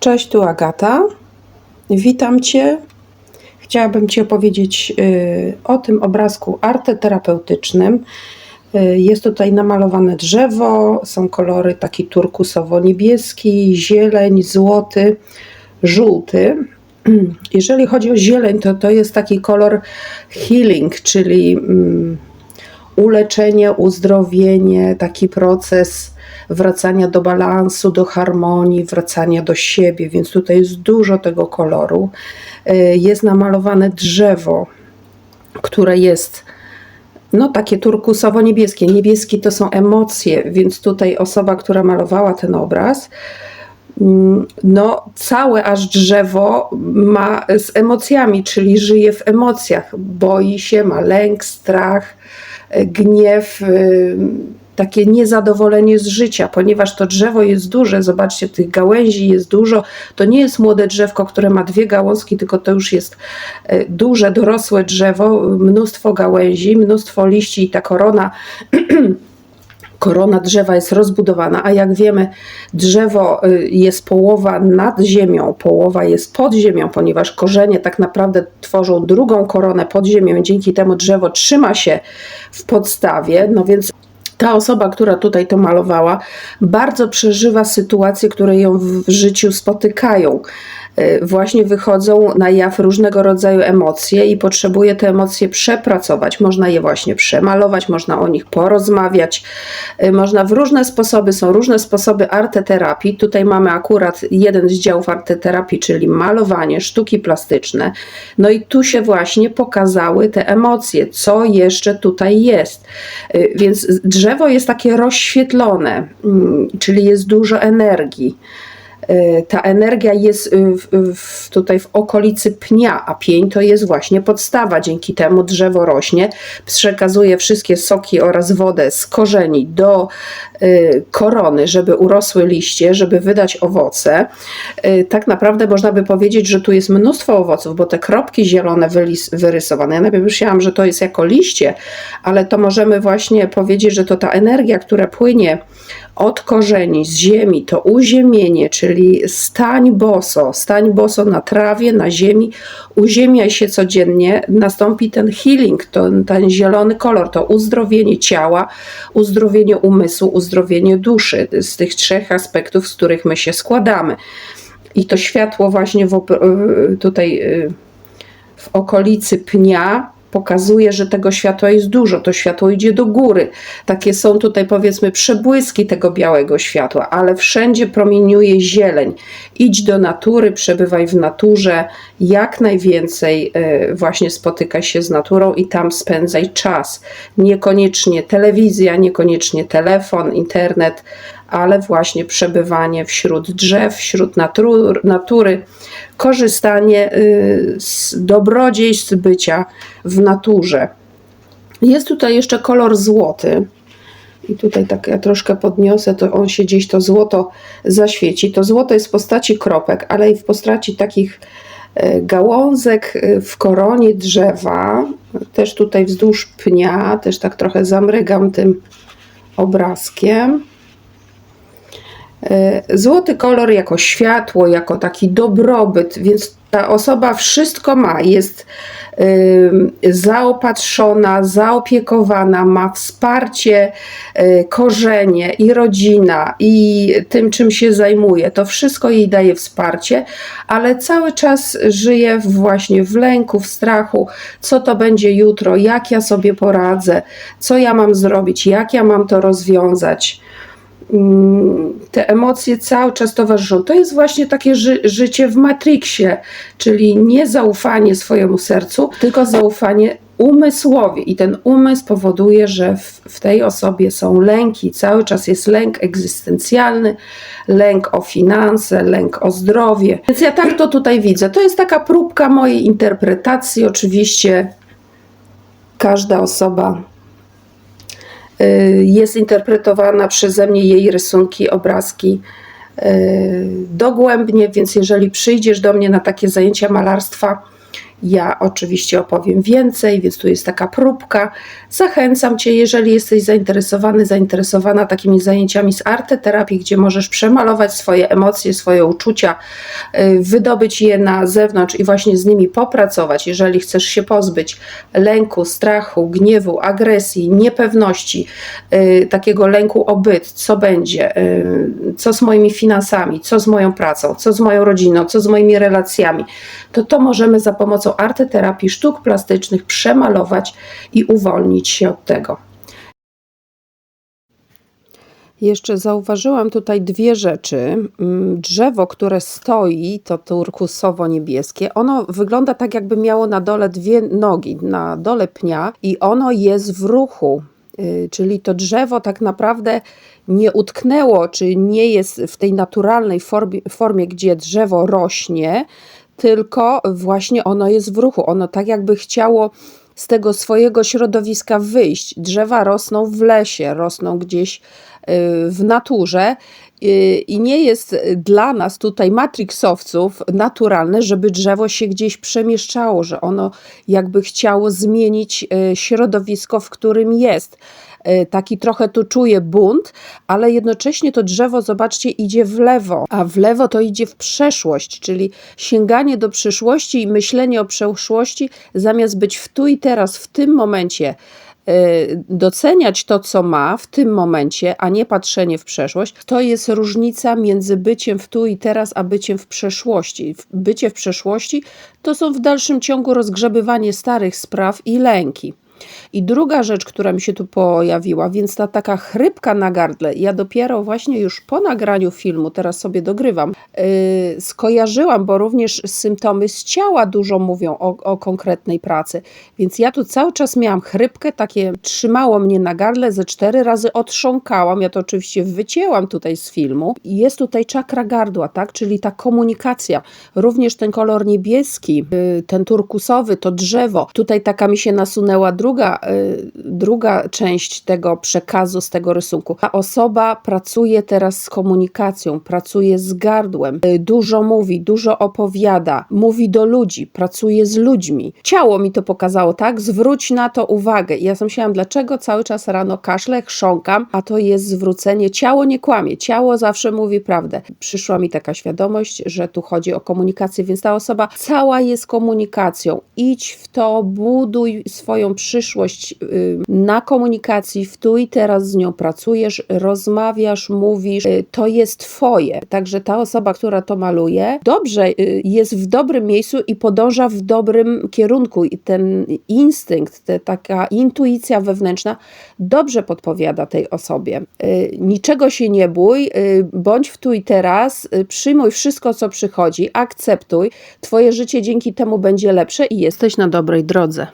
Cześć, tu Agata. Witam Cię. Chciałabym Ci opowiedzieć y, o tym obrazku arteterapeutycznym. Y, Jest tutaj namalowane drzewo, są kolory taki turkusowo-niebieski, zieleń, złoty, żółty. Jeżeli chodzi o zieleń, to to jest taki kolor healing, czyli mm, uleczenie, uzdrowienie, taki proces wracania do balansu, do harmonii, wracania do siebie, więc tutaj jest dużo tego koloru. Y, Jest namalowane drzewo, które jest no takie turkusowo-niebieskie. Niebieski to są emocje, więc tutaj osoba, która malowała ten obraz, mm, no całe aż drzewo ma z emocjami, czyli żyje w emocjach, boi się, ma lęk, strach, gniew, y, takie niezadowolenie z życia, ponieważ to drzewo jest duże, zobaczcie, tych gałęzi jest dużo, to nie jest młode drzewko, które ma dwie gałązki, tylko to już jest y, duże, dorosłe drzewo, mnóstwo gałęzi, mnóstwo liści i ta korona korona drzewa jest rozbudowana, a jak wiemy, drzewo y, jest połowa nad ziemią, połowa jest pod ziemią, ponieważ korzenie tak naprawdę tworzą drugą koronę pod ziemią, dzięki temu drzewo trzyma się w podstawie, no więc ta osoba, która tutaj to malowała, bardzo przeżywa sytuacje, które ją w życiu spotykają. Y, Właśnie wychodzą na jaw różnego rodzaju emocje i potrzebuje te emocje przepracować. Można je właśnie przemalować, można o nich porozmawiać, y, można w różne sposoby, są różne sposoby arteterapii. Tutaj mamy akurat jeden z działów arteterapii, czyli malowanie, sztuki plastyczne. No i tu się właśnie pokazały te emocje, co jeszcze tutaj jest. Y, Więc drzewo jest takie rozświetlone, mm, czyli jest dużo energii. Y, Ta energia jest y, w, w, tutaj w okolicy pnia, a pień to jest właśnie podstawa. Dzięki temu drzewo rośnie, przekazuje wszystkie soki oraz wodę z korzeni do y, korony, żeby urosły liście, żeby wydać owoce. Tak naprawdę można by powiedzieć, że tu jest mnóstwo owoców, bo te kropki zielone wyrysowane. Ja najpierw myślałam, że to jest jako liście, ale to możemy właśnie powiedzieć, że to ta energia, która płynie od korzeni, z ziemi, to uziemienie, czyli stań boso, stań boso na trawie, na ziemi, uziemiaj się codziennie, nastąpi ten healing, to, ten zielony kolor, to uzdrowienie ciała, uzdrowienie umysłu, uzdrowienie duszy, z tych trzech aspektów, z których my się składamy. I to światło właśnie w, y, tutaj y, w okolicy pnia pokazuje, że tego światła jest dużo, to światło idzie do góry. Takie są tutaj powiedzmy przebłyski tego białego światła, ale wszędzie promieniuje zieleń. Idź do natury, przebywaj w naturze, jak najwięcej e, właśnie spotykaj się z naturą i tam spędzaj czas. Niekoniecznie telewizja, niekoniecznie telefon, internet, ale właśnie przebywanie wśród drzew, wśród natury, korzystanie y, z dobrodziejstw bycia w naturze. Jest tutaj jeszcze kolor złoty. I tutaj tak ja troszkę podniosę, to on się gdzieś to złoto zaświeci. To złoto jest w postaci kropek, ale i w postaci takich e, gałązek e, w koronie drzewa. Też tutaj wzdłuż pnia, też tak trochę zamrygam tym obrazkiem. E, Złoty kolor jako światło, jako taki dobrobyt, więc ta osoba wszystko ma, jest ym, zaopatrzona, zaopiekowana, ma wsparcie, y, korzenie i rodzina, i tym, czym się zajmuje. To wszystko jej daje wsparcie, ale cały czas żyje właśnie w lęku, w strachu, co to będzie jutro, jak ja sobie poradzę, co ja mam zrobić, jak ja mam to rozwiązać te emocje cały czas towarzyszą. To jest właśnie takie ży życie w Matrixie, czyli nie zaufanie swojemu sercu, tylko zaufanie umysłowi. I ten umysł powoduje, że w, w tej osobie są lęki. Cały czas jest lęk egzystencjalny, lęk o finanse, lęk o zdrowie. Więc ja tak to tutaj widzę. To jest taka próbka mojej interpretacji. Oczywiście każda osoba jest interpretowana przeze mnie jej rysunki, obrazki y, dogłębnie, więc jeżeli przyjdziesz do mnie na takie zajęcia malarstwa Ja oczywiście opowiem więcej, więc tu jest taka próbka. Zachęcam Cię, jeżeli jesteś zainteresowany, zainteresowana takimi zajęciami z arteterapii, gdzie możesz przemalować swoje emocje, swoje uczucia, y, wydobyć je na zewnątrz i właśnie z nimi popracować. Jeżeli chcesz się pozbyć lęku, strachu, gniewu, agresji, niepewności, y, takiego lęku o byt, co będzie, y, co z moimi finansami, co z moją pracą, co z moją rodziną, co z moimi relacjami, to to możemy za pomocą arteterapii, sztuk plastycznych przemalować i uwolnić się od tego. Jeszcze zauważyłam tutaj dwie rzeczy. Mm, Drzewo, które stoi, to turkusowo-niebieskie, ono wygląda tak, jakby miało na dole dwie nogi, na dole pnia, i ono jest w ruchu. Y, Czyli to drzewo tak naprawdę nie utknęło, czy nie jest w tej naturalnej formie, formie gdzie drzewo rośnie, tylko właśnie ono jest w ruchu. Ono tak jakby chciało z tego swojego środowiska wyjść. Drzewa rosną w lesie, rosną gdzieś y, w naturze y, i nie jest dla nas tutaj matrixowców naturalne, żeby drzewo się gdzieś przemieszczało, że ono jakby chciało zmienić y, środowisko, w którym jest. Y, Taki trochę tu czuję bunt, ale jednocześnie to drzewo, zobaczcie, idzie w lewo, a w lewo to idzie w przeszłość, czyli sięganie do przyszłości i myślenie o przeszłości, zamiast być w tu i teraz, w tym momencie, y, doceniać to, co ma w tym momencie, a nie patrzenie w przeszłość, to jest różnica między byciem w tu i teraz, a byciem w przeszłości. Bycie w przeszłości to są w dalszym ciągu rozgrzebywanie starych spraw i lęki. I druga rzecz, która mi się tu pojawiła, więc ta taka chrypka na gardle, ja dopiero właśnie już po nagraniu filmu, teraz sobie dogrywam, yy, skojarzyłam, bo również symptomy z ciała dużo mówią o, o konkretnej pracy. Więc ja tu cały czas miałam chrypkę, takie trzymało mnie na gardle, ze cztery razy otrząkałam, ja to oczywiście wycięłam tutaj z filmu. I jest tutaj czakra gardła, tak, czyli ta komunikacja. Również ten kolor niebieski, yy, ten turkusowy, to drzewo. Tutaj taka mi się nasunęła druga, y, druga część tego przekazu z tego rysunku. Ta osoba pracuje teraz z komunikacją, pracuje z gardłem, y, dużo mówi, dużo opowiada, mówi do ludzi, pracuje z ludźmi. Ciało mi to pokazało, tak? Zwróć na to uwagę. Ja sobie myślałam, dlaczego cały czas rano kaszlę, chrząkam, a to jest zwrócenie. Ciało nie kłamie, ciało zawsze mówi prawdę. Przyszła mi taka świadomość, że tu chodzi o komunikację, więc ta osoba cała jest komunikacją. Idź w to, buduj swoją przyszłość y, na komunikacji, w tu i teraz z nią pracujesz, rozmawiasz, mówisz, y, to jest twoje. Także ta osoba, która to maluje, dobrze y, jest w dobrym miejscu i podąża w dobrym kierunku i ten instynkt, taka intuicja wewnętrzna dobrze podpowiada tej osobie. Niczego się nie bój, bądź w tu i teraz, przyjmuj wszystko, co przychodzi, akceptuj. Twoje życie dzięki temu będzie lepsze i jesteś na dobrej drodze.